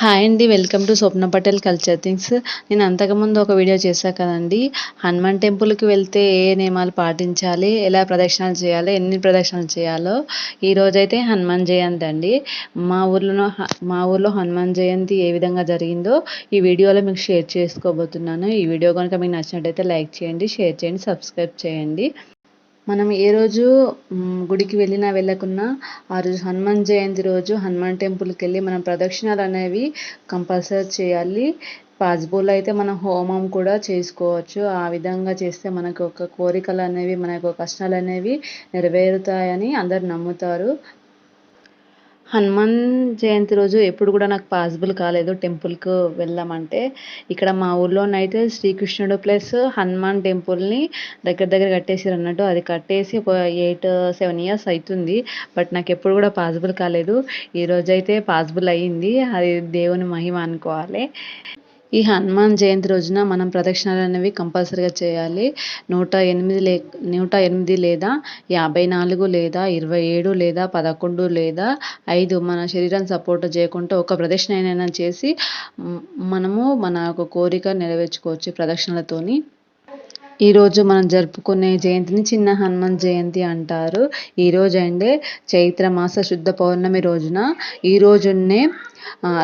Hi అండి welcome to Swapna Patel culture things నేను అంతకుముందు ఒక వీడియో చేశాను కదండి. హనుమాన్ టెంపుల్కి వెళ్తే ఏ నియమాలు పాటించాలి ఎలా ప్రదక్షిణాలు చేయాలి ఎన్ని ప్రదక్షిణాలు చేయాలో. ఈరోజైతే హనుమాన్ జయంతి అండి. మా ఊర్లో మా ఊర్లో హనుమాన్ జయంతి ఏ విధంగా జరిగిందో ఈ వీడియోలో మీకు షేర్ చేసుకోబోతున్నాను. ఈ వీడియో కనుక మీకు నచ్చినట్టయితే లైక్ చేయండి షేర్ చేయండి సబ్స్క్రైబ్ చేయండి. మనం ఏ రోజు గుడికి వెళ్ళినా వెళ్ళకున్నా ఆ రోజు హనుమాన్ జయంతి రోజు హనుమాన్ టెంపుల్కి వెళ్ళి మనం ప్రదక్షిణాలు అనేవి కంపల్సరీ చేయాలి. పాజిబుల్ అయితే మనం హోమం కూడా చేసుకోవచ్చు. ఆ విధంగా చేస్తే మనకు ఒక కోరికలు అనేవి మనకు కష్టాలు అనేవి నెరవేరుతాయని అందరు నమ్ముతారు. హనుమాన్ జయంతి రోజు ఎప్పుడు కూడా నాకు పాసిబుల్ కాలేదు టెంపుల్కు వెళ్ళామంటే. ఇక్కడ మా ఊర్లోనైతే శ్రీకృష్ణుడు ప్లస్ హనుమాన్ టెంపుల్ని దగ్గర దగ్గర కట్టేసారు అన్నట్టు. అది కట్టేసి ఒక ఎయిట్ సెవెన్ ఇయర్స్ అవుతుంది బట్ నాకు ఎప్పుడు కూడా పాసిబుల్ కాలేదు. ఈ రోజైతే పాసిబుల్ అయ్యింది. అది దేవుని మహిమ అనుకోవాలి. ఈ హనుమాన్ జయంతి రోజున మనం ప్రదక్షిణలు అనేవి కంపల్సరీగా చేయాలి. నూట ఎనిమిది లే నూట ఎనిమిది లేదా యాభై నాలుగు లేదా ఇరవై ఏడు లేదా పదకొండు లేదా ఐదు మన శరీరం సపోర్ట్ చేయకుండా ఒక ప్రదక్షిణ అయినా చేసి మనము మన యొక్క కోరిక నెరవేర్చుకోవచ్చు ప్రదక్షిణలతోని. ఈరోజు మనం జరుపుకునే జయంతిని చిన్న హనుమాన్ జయంతి అంటారు. ఈరోజు అండే చైత్ర మాస శుద్ధ పౌర్ణమి రోజున ఈ రోజునే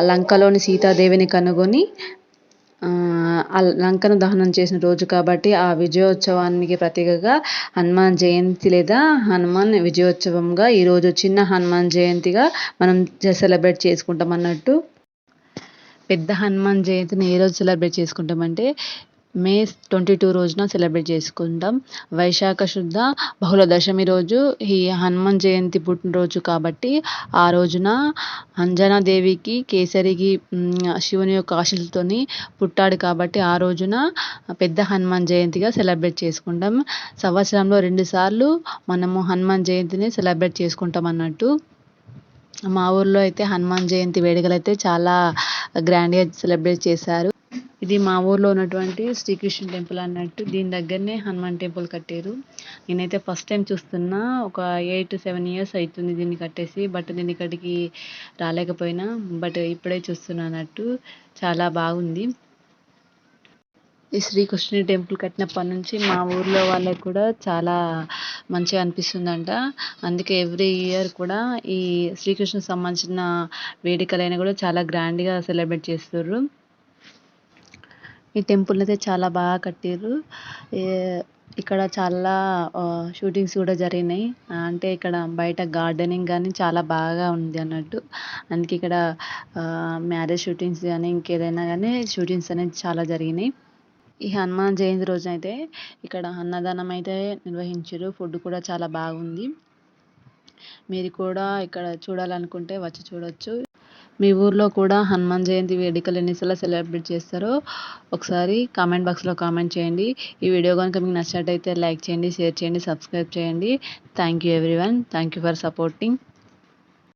లంకలోని సీతాదేవిని కనుగొని లంకను దహనం చేసిన రోజు కాబట్టి ఆ విజయోత్సవానికి ప్రతీకగా హనుమాన్ జయంతి లేదా హనుమాన్ విజయోత్సవంగా ఈరోజు చిన్న హనుమాన్ జయంతిగా మనం సెలబ్రేట్ చేసుకుంటాం అన్నట్టు. పెద్ద హనుమాన్ జయంతిని ఏ రోజు సెలబ్రేట్ చేసుకుంటామంటే మే ట్వంటీ టూ రోజున సెలబ్రేట్ చేసుకుంటాం వైశాఖ శుద్ధ బహుళ దశమి రోజు ఈ హనుమాన్ జయంతి పుట్టినరోజు కాబట్టి ఆ రోజున అంజనాదేవికి కేసరికి శివుని యొక్క ఆశలతోని పుట్టాడు కాబట్టి ఆ రోజున పెద్ద హనుమాన్ జయంతిగా సెలబ్రేట్ చేసుకుంటాం. సంవత్సరంలో రెండుసార్లు మనము హనుమాన్ జయంతిని సెలబ్రేట్ చేసుకుంటాం అన్నట్టు. మా ఊర్లో అయితే హనుమాన్ జయంతి వేడుకలు అయితే చాలా గ్రాండ్గా సెలబ్రేట్ చేశారు. ఇది మా ఊర్లో ఉన్నటువంటి శ్రీకృష్ణ టెంపుల్ అన్నట్టు. దీని దగ్గరనే హనుమాన్ టెంపుల్ కట్టారు. నేనైతే ఫస్ట్ టైం చూస్తున్నా. ఒక ఎయిట్ సెవెన్ ఇయర్స్ అవుతుంది దీన్ని కట్టేసి బట్ నేను ఇక్కడికి రాలేకపోయినా. బట్ ఇప్పుడే చూస్తున్నా అన్నట్టు. చాలా బాగుంది. ఈ శ్రీకృష్ణుని టెంపుల్ కట్టినప్పటి నుంచి మా ఊర్లో వాళ్ళకి కూడా చాలా మంచిగా అనిపిస్తుందంట. అందుకే ఎవ్రీ ఇయర్ కూడా ఈ శ్రీకృష్ణుకి సంబంధించిన వేడుకలైనా కూడా చాలా గ్రాండ్గా సెలబ్రేట్ చేస్తారు ఈ టెంపుల్ అయితే చాలా బాగా కట్టిర్రు. ఇక్కడ చాలా షూటింగ్స్ కూడా జరిగినాయి. అంటే ఇక్కడ బయట గార్డెనింగ్ కానీ చాలా బాగా ఉంది అన్నట్టు. అందుకే ఇక్కడ మ్యారేజ్ షూటింగ్స్ కానీ ఇంకేదైనా కానీ షూటింగ్స్ అనేది చాలా జరిగినాయి. ఈ హనుమాన్ జయంతి రోజున అయితే ఇక్కడ అన్నదానం అయితే నిర్వహించారు ఫుడ్ కూడా చాలా బాగుంది. మీరు కూడా ఇక్కడ చూడాలనుకుంటే వచ్చి చూడొచ్చు. మీ ఊర్లో కూడా హనుమాన్ జయంతి వేడుకలు ఎన్నిసార్లు సెలబ్రేట్ చేస్తారో ఒకసారి కామెంట్ బాక్స్లో కామెంట్ చేయండి. ఈ వీడియో కనుక మీకు నచ్చినట్టయితే లైక్ చేయండి షేర్ చేయండి సబ్స్క్రైబ్ చేయండి. Thank you everyone. Thank you for supporting.